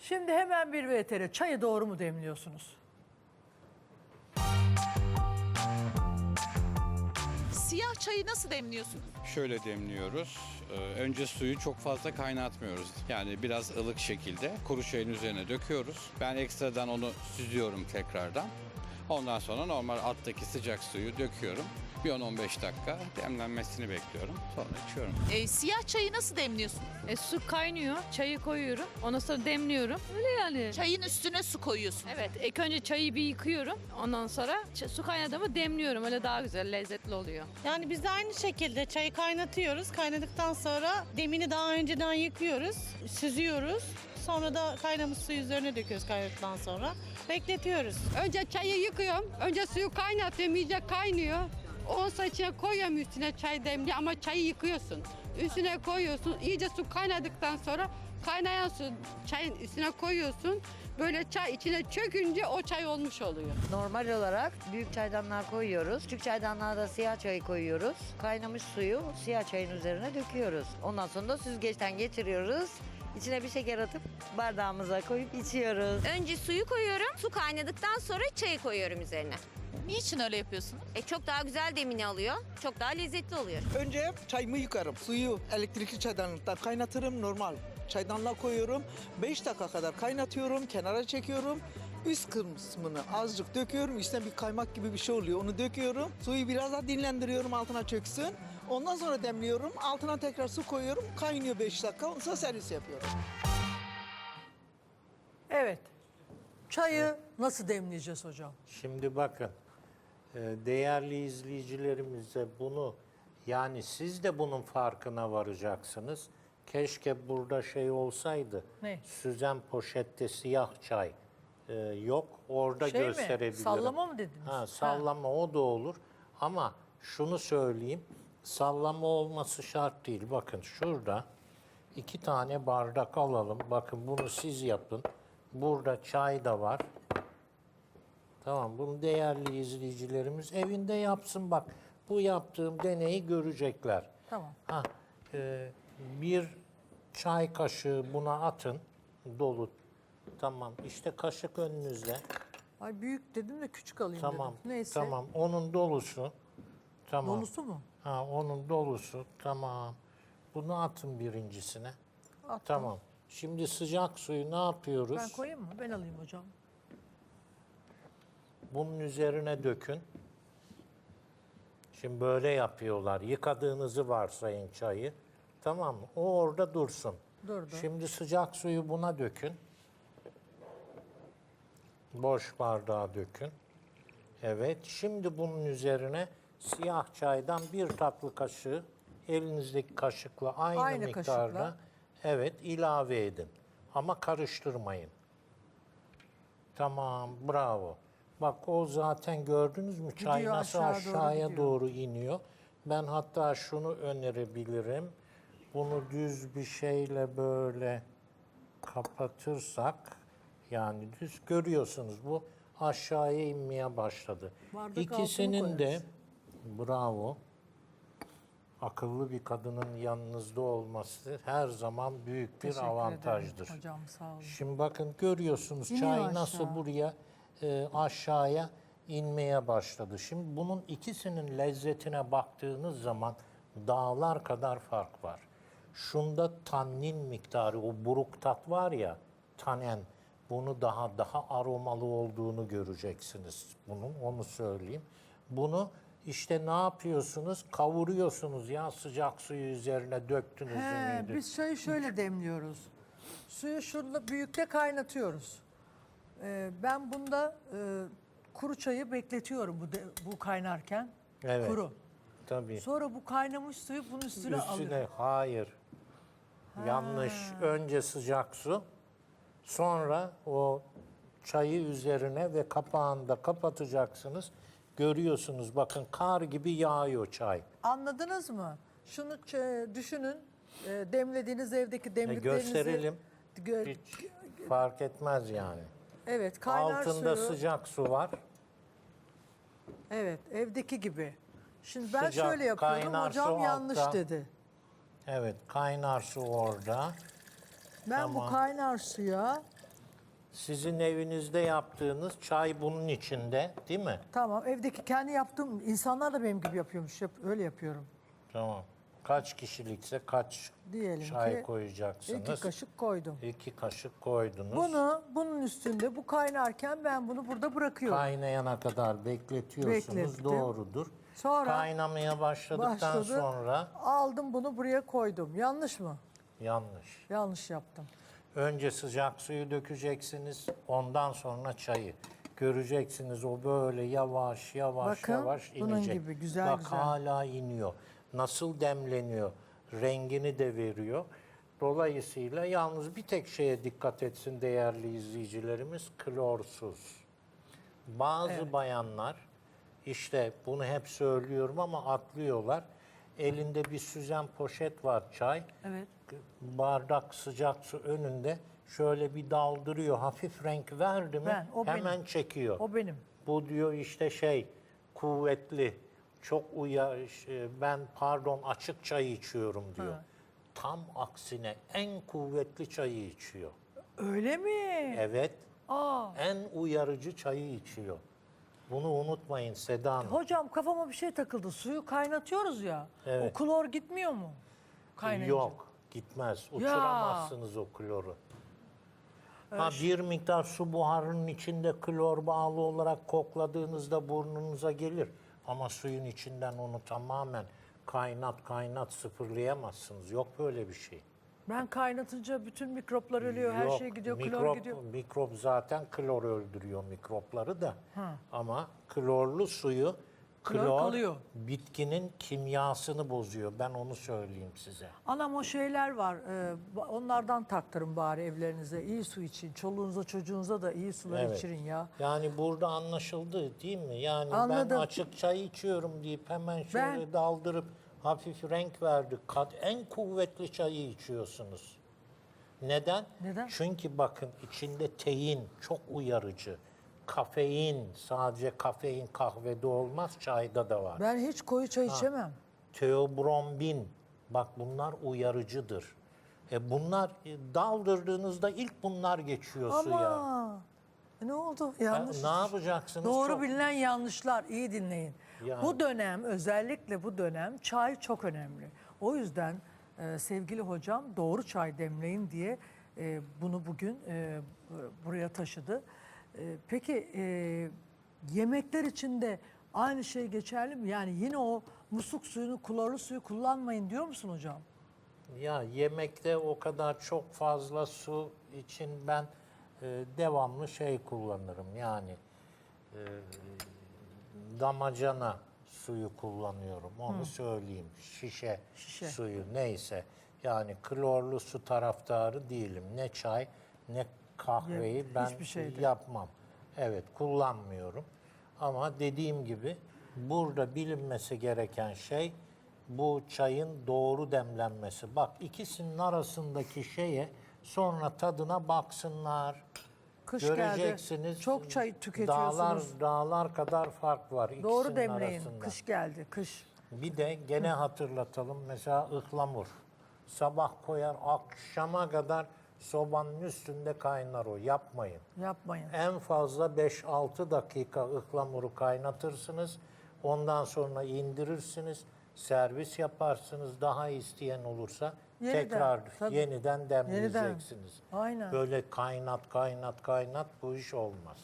Şimdi hemen bir VTR. Çayı doğru mu demliyorsunuz? Siyah çayı nasıl demliyorsunuz? Şöyle demliyoruz. Ee, Önce suyu çok fazla kaynatmıyoruz. Yani biraz ılık şekilde kuru çayın üzerine döküyoruz. Ben ekstradan onu süzüyorum tekrardan. Ondan sonra normal alttaki sıcak suyu döküyorum. Bir 10-15 dakika demlenmesini bekliyorum. Sonra içiyorum. Ee, siyah çayı nasıl demliyorsunuz? E, su kaynıyor, çayı koyuyorum. Ondan sonra demliyorum. Öyle yani. Çayın üstüne su koyuyorsunuz. Evet, ilk önce çayı bir yıkıyorum. Ondan sonra ç- su kaynadı mı demliyorum. Öyle daha güzel, lezzetli oluyor. Yani biz de aynı şekilde çayı kaynatıyoruz. Kaynadıktan sonra demini daha önceden yıkıyoruz, süzüyoruz. Sonra da kaynamış suyu üzerine döküyoruz kaynadıktan sonra. Bekletiyoruz. Önce çayı yıkıyorum. Önce suyu kaynatıyorum. iyice kaynıyor. Sonra içine koyuyorum üstüne çay demli ama çayı yıkıyorsun. Üstüne koyuyorsun. İyice su kaynadıktan sonra kaynayan su çayın üstüne koyuyorsun. Böyle çay içine çökünce o çay olmuş oluyor. Normal olarak büyük çaydanlığa koyuyoruz. Küçük çaydanlığa da siyah çayı koyuyoruz. Kaynamış suyu siyah çayın üzerine döküyoruz. Ondan sonra da süzgeçten geçiriyoruz. İçine bir şeker atıp bardağımıza koyup içiyoruz. Önce suyu koyuyorum. Su kaynadıktan sonra çayı koyuyorum üzerine. Niçin öyle yapıyorsunuz? E çok daha güzel demini alıyor. Çok daha lezzetli oluyor. Önce çayımı yıkarım. Suyu elektrikli çaydanlıkta kaynatırım normal. Çaydanlığa koyuyorum. 5 dakika kadar kaynatıyorum. Kenara çekiyorum. Üst kısmını azıcık döküyorum. Üstten bir kaymak gibi bir şey oluyor. Onu döküyorum. Suyu biraz daha dinlendiriyorum altına çöksün. Ondan sonra demliyorum. Altına tekrar su koyuyorum. Kaynıyor 5 dakika. Ondan sonra servis yapıyorum. Evet. Çayı nasıl demleyeceğiz hocam? Şimdi bakın, değerli izleyicilerimize bunu yani siz de bunun farkına varacaksınız. Keşke burada şey olsaydı. Ne? Süzen poşette siyah çay e, yok. Orada Şey mi? gösterebilirim. Sallama mı dediniz? Ha, sallama o da olur. Ama şunu söyleyeyim. Sallama olması şart değil. Bakın şurada iki tane bardak alalım. Bakın bunu siz yapın. Burada çay da var. Tamam bunu değerli izleyicilerimiz evinde yapsın bak. Bu yaptığım deneyi görecekler. Tamam. Ha, e, bir çay kaşığı buna atın dolu. Tamam işte kaşık önünüzde. Ay büyük dedim de küçük alayım Tamam. dedim. Neyse. Tamam onun dolusu. Tamam. Dolusu mu? Ha onun dolusu. Tamam. Bunu atın birincisine. Attım. Tamam. Şimdi sıcak suyu ne yapıyoruz? Ben koyayım mı? Ben alayım hocam. Bunun üzerine dökün. Şimdi böyle yapıyorlar. Yıkadığınızı varsayın çayı. Tamam mı? O orada dursun. Durdu. Şimdi sıcak suyu buna dökün. Boş bardağa dökün. Evet. Şimdi bunun üzerine siyah çaydan bir tatlı kaşığı elinizdeki kaşıkla aynı, Aynı miktarda kaşıkla. evet ilave edin. Ama karıştırmayın. Tamam, bravo. Bak o zaten gördünüz mü çay Gidiyor, nasıl aşağı doğru aşağıya gidiyor. doğru iniyor. Ben hatta şunu önerebilirim. Bunu düz bir şeyle böyle kapatırsak yani düz görüyorsunuz bu aşağıya inmeye başladı. Bardak İkisinin de bravo akıllı bir kadının yanınızda olması her zaman büyük bir Teşekkür avantajdır. ederim Hocam sağ olun. Şimdi bakın görüyorsunuz İniyor çay aşağı. nasıl buraya e, aşağıya inmeye başladı. Şimdi bunun ikisinin lezzetine baktığınız zaman dağlar kadar fark var. Şunda tannin miktarı, o buruk tat var ya, tanen, bunu daha daha aromalı olduğunu göreceksiniz. Bunun, onu söyleyeyim. Bunu işte ne yapıyorsunuz? Kavuruyorsunuz ya sıcak suyu üzerine döktünüz. He, biz çayı şöyle demliyoruz. Suyu şurada büyükte kaynatıyoruz. Ee, ben bunda e, kuru çayı bekletiyorum bu de- bu kaynarken. Evet. Kuru. Tabii. Sonra bu kaynamış suyu bunun üstüne, Üstüne alıyorum. hayır. Yanlış. Önce sıcak su, sonra o çayı üzerine ve kapağını da kapatacaksınız. Görüyorsunuz bakın kar gibi yağıyor çay. Anladınız mı? Şunu ç- düşünün. E, demlediğiniz evdeki E, demliklerinizi... gösterelim. Gö- Hiç fark etmez yani. Evet, kaynar Altında suyu. sıcak su var. Evet, evdeki gibi. Şimdi ben Sıcak, şöyle yapıyorum, kaynar hocam su yanlış altta. dedi. Evet kaynar su orada. Ben bu Tamam. kaynar suya Sizin evinizde yaptığınız çay bunun içinde değil mi? Tamam evdeki kendi yaptığım insanlar da benim gibi yapıyormuş. Yap, öyle yapıyorum. Tamam. Kaç kişilikse kaç Diyelim çay ki koyacaksınız? iki kaşık koydum. İki kaşık koydunuz. Bunu bunun üstünde bu kaynarken ben bunu burada bırakıyorum. Kaynayana kadar bekletiyorsunuz. Beklettim. Doğrudur. Sonra Kaynamaya başladıktan başladı. sonra Aldım bunu buraya koydum. Yanlış mı? yanlış. Yanlış yaptım. Önce sıcak suyu dökeceksiniz. Ondan sonra çayı. Göreceksiniz o böyle yavaş yavaş Bakın, yavaş bunun inecek. gibi güzel Bak güzel. hala iniyor. Nasıl demleniyor. Rengini de veriyor. Dolayısıyla yalnız bir tek şeye dikkat etsin değerli izleyicilerimiz. Klorsuz. Bazı bayanlar işte bunu hep söylüyorum ama atlıyorlar. Elinde bir süzen poşet var çay. Evet. Bardak sıcak su önünde şöyle bir daldırıyor. Hafif renk verdi mi Ben, o hemen benim. çekiyor. O benim. Bu diyor işte şey kuvvetli. Çok uyar ben pardon açık çay içiyorum diyor. Ha. Tam aksine en kuvvetli çayı içiyor. Öyle mi? Evet. Aa. En uyarıcı çayı içiyor. Bunu unutmayın Seda Hanım. Hocam kafama bir şey takıldı. Suyu kaynatıyoruz ya. Evet. O klor gitmiyor mu? Kaynayınca. Yok gitmez. Uçuramazsınız o kloru. Ha, bir miktar su buharının içinde klor bağlı olarak kokladığınızda burnunuza gelir. Ama suyun içinden onu tamamen kaynat kaynat sıfırlayamazsınız. Yok böyle bir şey. Ben kaynatınca bütün mikroplar ölüyor. Her Yok, şey gidiyor. klor mikrop, gidiyor. Mikrop zaten klor öldürüyor mikropları da. Ama klorlu suyu Klor klor kalıyor. bitkinin kimyasını bozuyor. Ben onu söyleyeyim size. Anam o şeyler var. e, ba- onlardan taktırın bari evlerinize. İyi su için. Çoluğunuza çocuğunuza da iyi sular Evet. içirin ya. Yani burada anlaşıldı değil mi? Yani ben Anladım. açık çay içiyorum deyip hemen şöyle daldırıp hafif renk verdik. Kat en kuvvetli çayı içiyorsunuz. Neden? Neden? Çünkü bakın içinde tein çok uyarıcı. Kafein sadece kafein kahvede olmaz çayda da var. Ben hiç koyu çay içemem. Teobrombin bak bunlar uyarıcıdır. E bunlar e, daldırdığınızda ilk bunlar geçiyor suya. Ama e ne oldu? Ha, Yanlış. ne yapacaksınız? Doğru Çok- bilinen yanlışlar. iyi dinleyin. Yani. Bu dönem özellikle bu dönem çay çok önemli. O yüzden e, sevgili hocam doğru çay demleyin diye e, bunu bugün e, buraya taşıdı. E, peki e, yemekler için de aynı şey geçerli mi? Yani yine o musluk suyunu, klorlu suyu kullanmayın diyor musun hocam? Ya yemekte o kadar çok fazla su için ben e, devamlı şey kullanırım. Yani e, damacana suyu kullanıyorum. Onu söyleyeyim. Şişe, Şişe. suyu neyse. Yani klorlu su taraftarı değilim. Ne çay ne kahveyi Ye- ben hiçbir şeyde. yapmam. Evet kullanmıyorum. Ama dediğim gibi burada bilinmesi gereken şey bu çayın doğru demlenmesi. Bak ikisinin arasındaki şeye sonra tadına baksınlar. Kış Göreceksiniz. geldi. Çok çay Dağlar, tüketiyorsunuz. dağlar kadar fark var ikisinin Doğru demleyin. arasında. Kış geldi, kış. Bir de gene hatırlatalım mesela ıhlamur. Sabah koyar akşama kadar sobanın üstünde kaynar o. Yapmayın. Yapmayın. En fazla 5-6 dakika ıhlamuru kaynatırsınız. Ondan sonra indirirsiniz. Servis yaparsınız. Daha isteyen olursa Yeniden, tekrar tabii. yeniden demleyeceksiniz. Aynen. Böyle kaynat kaynat kaynat bu iş olmaz.